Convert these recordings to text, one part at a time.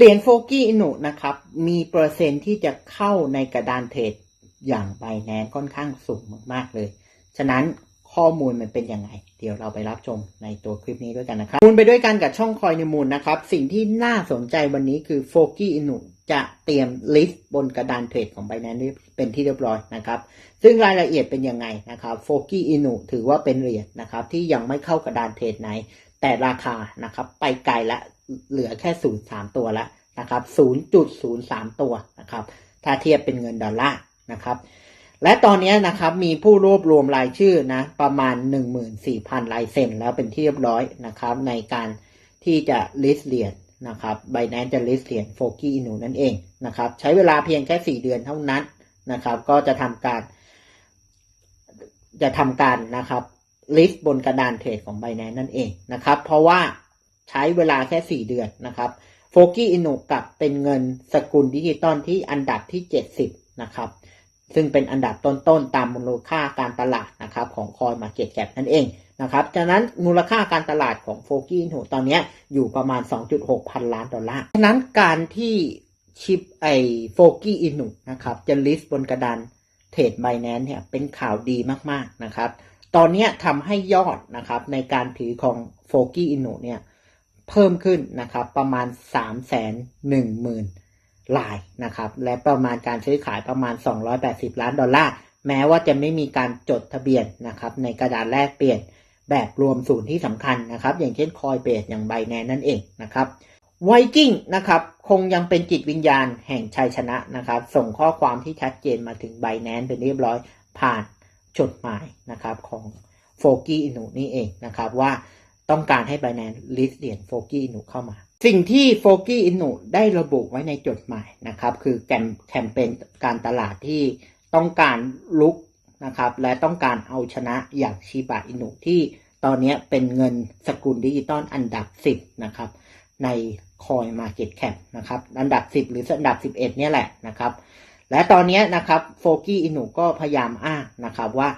เหรียญโฟกี้อินุนะครับ มีเปอร์เซ็นต์ที่จะเข้าในกระดานเทรดอย่างไบแนนค่อนข้างสูงมากๆเลย ฉะนั้นข้อมูลมันเป็นยังไง เดี๋ยวเราไปรับชมในตัวคลิปนี้ด้วยกันนะครับมูลไปด้วยกันกับช่องคอยในมูลนะครับ สิ่งที่น่าสนใจวันนี้คือโฟกี้อินุจะเตรียมลิสต์บนกระดานเทรดของ b บ n a n c e เป็นที่เรียบร้อยนะครับ ซึ่งรายละเอียดเป็นยังไงนะครับโฟกี้อินุถือว่าเป็นเหรียญนะครับที่ยังไม่เข้ากระดานเทรดไหน แต่ราคานะครับไปไกลละ เหลือแค่ศูนย์สามตัวละนะครับศูนย์จุดศูนย์สามตัวนะครับ ถ้าเทียบเป็นเงินดอลลาร์นะครับ และตอนนี้นะครับมีผู้รวบรวมรายชื่อนะประมาณ 14,000 ลายเซ็นแล้วเป็นที่เรียบร้อยนะครับ ในการที่จะ list เหรียญนะครับไบแนนจะ list เหรียญโฟกี้อินูนั่นเองนะครับ ใช้เวลาเพียงแค่ 4 เดือนเท่านั้นนะครับ ก็จะทำการจะทำการนะครับ list บนกระดานเทรดของ b บ n a n c e นั่นเองนะครับ เพราะว่า ใช้เวลาแค่ 4 เดือนนะครับโฟกี้อินุกับเป็นเงินสกุลดิจิตอลที่อันดับที่ 70 นะครับ ซึ่งเป็นอันดับต้นๆตามมูลค่าการตลาดนะครับของคอยมาเก็ตแคปนั่นเองนะครับจากนั้นมูลค่าการตลาดของโฟกี้อินุตอนนี้อยู่ประมาณ 2.6 พันล้านดอลลาร์ฉะนั้นการที่ชิปไอโฟกี้อินุนะครับจะลิสต์บนกระดานเทรดไบแนนเนี่ยเป็นข่าวดีมากๆนะครับ ตอนนี้ทำให้ยอดนะครับในการถือของโฟกี้อินุเนี่ย เพิ่มขึ้นนะครับประมาณ 3 1 0 0 0 0ลายนะครับและประมาณการซื้อขายประมาณ 280 ล้านดอลลาร์แม้ว่าจะไม่มีการจดทะเบียนนะครับในกระดาษแลกเปลี่ยนแบบรวมศูนย์ที่สำคัญนะครับ อย่างเช่นคอยเบสอย่างไบแนนนั่นเองนะครับไวกิ้งนะครับคงยังเป็นจิตวิญญาณแห่งชัยชนะนะครับ ส่งข้อความที่ชัดเจนมาถึงไบแนนเป็นเรียบร้อยผ่านจดหมายนะครับของโฟกี้อินูนี่เองนะครับว่า ต้องการให้ Binance list เหรียญโฟกี้อินุเข้ามา สิ่งที่โฟกี้อินุได้ระบุไว้ในจดหมายนะครับ คือแคมเปญการตลาดที่ต้องการลุกนะครับ และต้องการเอาชนะอย่างชิบะอินุที่ตอนนี้เป็นเงินสกุลดิจิตอลอันดับ 10 นะครับ ใน Coin Market Cap นะครับอันดับ 10 หรืออันดับ 11 เนี่ยแหละนะครับ และตอนนี้นะครับโฟกี้อินุก็พยายามอ้างนะครับว่า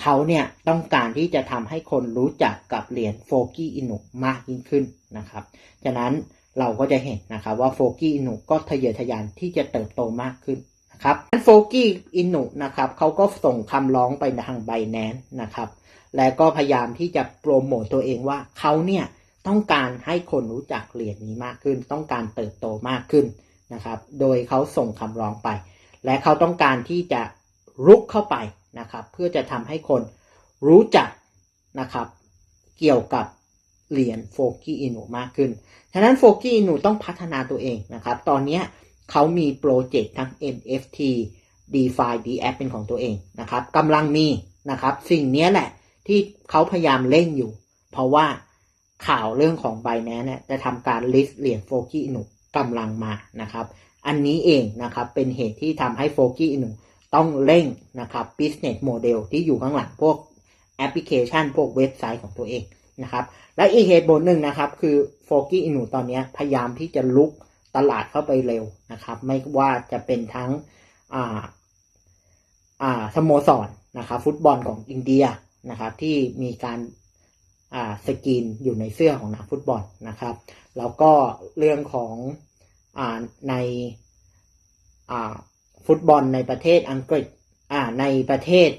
เขาเนี่ยต้องการที่จะทำให้คนรู้จักกับเหรียญโฟกี้อินุมากยิ่งขึ้นนะครับ ฉะนั้นเราก็จะเห็นนะครับว่าโฟกี้อินุก็ทะเยอทะยานที่จะเติบโตมากขึ้นนะครับโฟกี้อินุนะครับเขาก็ส่งคำร้องไปทางไบแนนนะครับ และก็พยายามที่จะโปรโมตตัวเองว่าเขาเนี่ยต้องการให้คนรู้จักเหรียญนี้มากขึ้น ต้องการเติบโตมากขึ้นนะครับ โดยเขาส่งคำร้องไป และเขาต้องการที่จะรุกเข้าไป นะครับเพื่อจะทำให้คนรู้จักนะครับเกี่ยวกับเหรียญโฟกี้อินูมากขึ้น ฉะนั้นโฟกี้อินูต้องพัฒนาตัวเองนะครับ ตอนนี้เขามีโปรเจกต์ทั้ง NFT DeFi DApp เป็นของตัวเองนะครับกำลังมีนะครับสิ่งนี้แหละที่เขาพยายามเล่นอยู่ เพราะว่าข่าวเรื่องของ b บแนนเนี่ยจะทำการ list เหรียญโฟกี้อินูกำลังมานะครับ อันนี้เองนะครับเป็นเหตุที่ทำให้โฟกี้อินู ต้องเร่งนะครับ business model ที่อยู่ข้างหลังพวกแอปพลิเคชัน พวกเว็บไซต์ของตัวเองนะครับ และอีกเหตุผลหนึ่งนะครับ คือโฟกี้อินูตอนนี้พยายามที่จะลุกตลาดเข้าไปเร็วนะครับ ไม่ว่าจะเป็นทั้งอ่าอ่าสโมสรนะครับ ฟุตบอลของอินเดียนะครับ ที่มีการอ่าสกรีนอยู่ในเสื้อของนักฟุตบอลนะครับ แล้วก็เรื่องของอ่าในอ่า ฟุตบอลในประเทศอังกฤษอ่าในประเทศ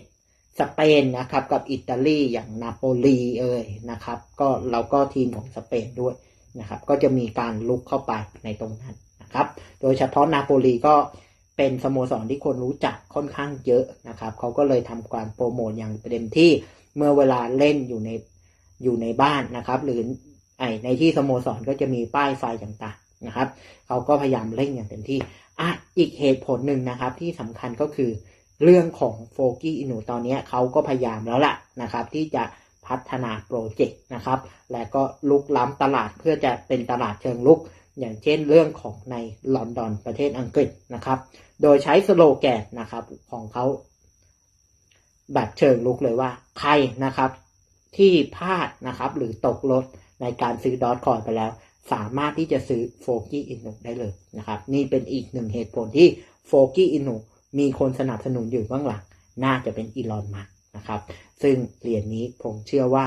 สเปนนะครับ กับอิตาลีอย่างนาโปลีเอ่ยนะครับ ก็เราก็ทีมของสเปนด้วยนะครับ ก็จะมีการลุกเข้าไปในตรงนั้นนะครับ โดยเฉพาะนาโปลีก็เป็นสโมสรที่คนรู้จักค่อนข้างเยอะนะครับเขาก็เลยทำการโปรโมทอย่างเต็มที่เมื่อเวลาเล่นอยู่ในอยู่ในบ้านนะครับ หรือไอในที่สโมสรก็จะมีป้ายไฟต่างๆนะครับเขาก็พยายามเล่นอย่างเต็มที่ อะอีกเหตุผลหนึ่งนะครับที่สำคัญก็คือเรื่องของโฟกี้อินูตอนนี้เขาก็พยายามแล้วล่ะนะครับ ที่จะพัฒนาโปรเจกต์นะครับ และก็ลุกล้ำตลาดเพื่อจะเป็นตลาดเชิงลุก อย่างเช่นเรื่องของในลอนดอนประเทศอังกฤษนะครับ โดยใช้สโลแกนนะครับของเขาแบบเชิงลุกเลยว่า ใครนะครับที่พลาดนะครับหรือตกรถในการซื้อดอทคอยไปแล้ว สามารถที่จะซื้อโฟกี้อินุได้เลยนะครับ นี่เป็นอีกหนึ่งเหตุผลที่โฟกี้อินุมีคนสนับสนุนอยู่ข้างหลัง น่าจะเป็นอีลอนมาร์กนะครับ ซึ่งเหรียญนี้ผมเชื่อว่า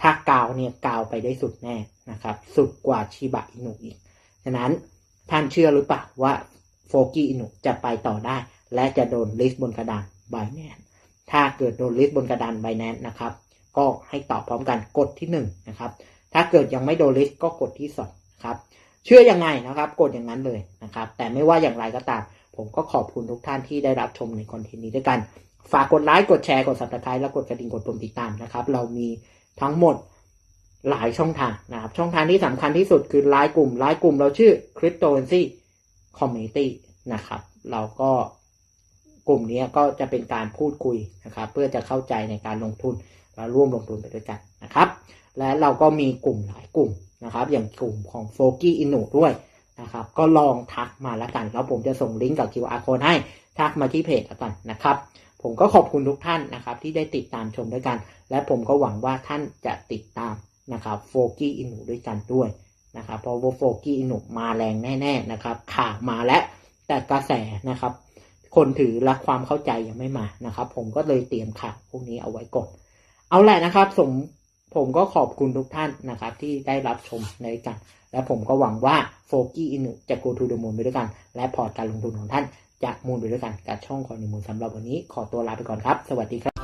ถ้ากาวเนี่ยกาวไปได้สุดแน่นะครับ สุดกว่าชิบะอินุอีก ฉะนั้นท่านเชื่อหรือเปล่าว่าโฟกี้อินุจะไปต่อได้ และจะโดนลิสต์บนกระดานไบแนนถ้าเกิดโดนลิสต์บนกระดานไบแนนนะครับ ก็ให้ตอบพร้อมกันกดที่หนึ่งนะครับ ถ้าเกิดยังไม่โดนลิสก็กดที่สองครับเชื่อยังไงนะครับ กดอย่างนั้นเลยนะครับ แต่ไม่ว่าอย่างไรก็ตาม ผมก็ขอบคุณทุกท่านที่ได้รับชมในคอนเทนต์นี้ด้วยกัน ฝากกดไลค์กดแชร์กด subscribe และกดกระดิ่งกดปุ่มติดตามนะครับ เรามีทั้งหมดหลายช่องทางนะครับ ช่องทางที่สำคัญที่สุดคือไลน์กลุ่มไลน์กลุ่มเราชื่อ cryptocurrency community นะครับ เราก็กลุ่มนี้ก็จะเป็นการพูดคุยนะครับ เพื่อจะเข้าใจในการลงทุน และร่วมลงทุนไปด้วยกันนะครับ และเราก็มีกลุ่มหลายกลุ่มนะครับ อย่างกลุ่มของ f o g y Inu ด้วยนะครับ ก็ลองทักมาแล้วกัน แล้วผมจะส่งลิงก์กับ QR code ให้ทักมาที่เพจแล้วกันนะครับ ผมก็ขอบคุณทุกท่านนะครับ ที่ได้ติดตามชมด้วยกัน และผมก็หวังว่าท่านจะติดตามนะครับโฟกี้อินุด้วยกันด้วยนะครับเพราะว่าโฟกี้อินุมาแรงแน่ ๆนะครับข่าวมาแล้วแต่กระแสนะครับ คนถือและความเข้าใจยังไม่มานะครับ ผมก็เลยเตรียมข่าวพวกนี้เอาไว้ก่อน เอาแหละนะครับสมผมก็ขอบคุณทุกท่านนะครับ ที่ได้รับชมในกัน และผมก็หวังว่าโฟกี้อินุจะ go to the moon ไปด้วยกัน และพอร์ตการลงทุนของท่านจะมูลไปด้วยกันกับช่องคอยในมูลสำหรับวันนี้ขอตัวลาไปก่อนครับ สวัสดีครับ